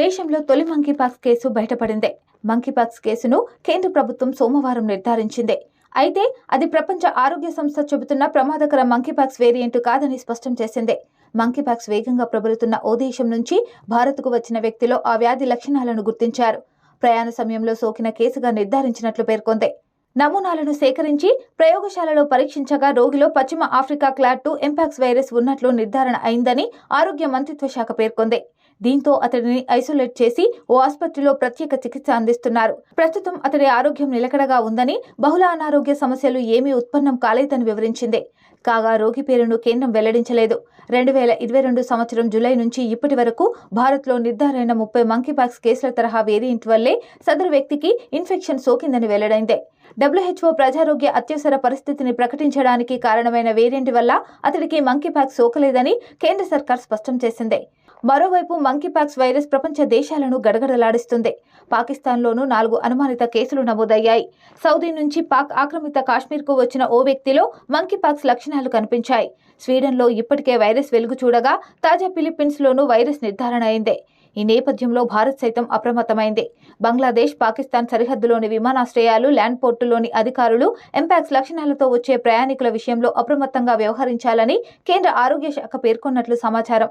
దేశంలో తొలి monkeypox case బయటపడిందే. Monkeypox కేసును కేంద్ర ప్రభుత్వం సోమవారం నిర్ధారించింది. అయితే అది ప్రపంచ ఆరోగ్య సంస్థ చెబుతున్న ప్రమాదకర మంకీపాక్స్ వేరియంట్ కాదని స్పష్టం చేసింది. మంకీపాక్స్ వేగంగా ప్రబలుతున్న ఓ దేశం నుంచి భారత్కు వచ్చిన వ్యక్తిలో ఆ వ్యాధి లక్షణాలను గుర్తించారు. ప్రయాణ సమయంలో సోకిన కేసుగా నిర్ధారించినట్లు పేర్కొంది. నమూనాలను సేకరించి ప్రయోగశాలలో పరీక్షించగా రోగిలో పశ్చిమ Africa clade two mpox virus ఉన్నట్లు నిర్ధారణ అయిందని ఆరోగ్య మంత్రిత్వ శాఖ పేర్కొంది. దీంతో అతడిని ఐసోలేట్ చేసి ఓ ఆసుపత్రిలో ప్రత్యేక చికిత్స అందిస్తున్నారు. ప్రస్తుతం అతడి ఆరోగ్యం నిలకడగా ఉందని బహుళ అనారోగ్య సమస్యలు ఏమీ ఉత్పన్నం కాలేదని వివరించింది. కాగా రోగి పేరును కేంద్రం వెల్లడించలేదు. రెండు వేల ఇరవై రెండు సంవత్సరం జులై నుంచి ఇప్పటి వరకు భారత్లో నిర్ధారణ ముప్పై మంకీపాక్స్ కేసుల తరహా వేరియంట్ వల్లే సదరు వ్యక్తికి ఇన్ఫెక్షన్ సోకిందని వెల్లడైందే. డబ్ల్యూహెచ్ఓ ప్రజారోగ్య అత్యవసర పరిస్థితిని ప్రకటించడానికి కారణమైన వేరియంట్ వల్ల అతడికి మంకీపాక్స్ సోకలేదని కేంద్ర సర్కార్ స్పష్టం చేసింది. మరోవైపు మంకీపాక్స్ వైరస్ ప్రపంచ దేశాలను గడగడలాడిస్తుంది. పాకిస్తాన్లోనూ నాలుగు అనుమానిత కేసులు నమోదయ్యాయి. సౌదీ నుంచి పాక్ ఆక్రమిత కాశ్మీర్కు వచ్చిన ఓ వ్యక్తిలో మంకీపాక్స్ లక్షణాలు కనిపించాయి. స్వీడన్లో ఇప్పటికే వైరస్ వెలుగు చూడగా తాజా ఫిలిప్పీన్స్లోనూ వైరస్ నిర్ధారణ అయింది. ఈ నేపథ్యంలో భారత్ సైతం అప్రమత్తమైంది. బంగ్లాదేశ్ పాకిస్తాన్ సరిహద్దులోని విమానాశ్రయాలు ల్యాండ్ పోర్టులోని అధికారులు ఎంపాక్స్ లక్షణాలతో వచ్చే ప్రయాణికుల విషయంలో అప్రమత్తంగా వ్యవహరించాలని కేంద్ర ఆరోగ్య శాఖ పేర్కొన్నట్లు సమాచారం.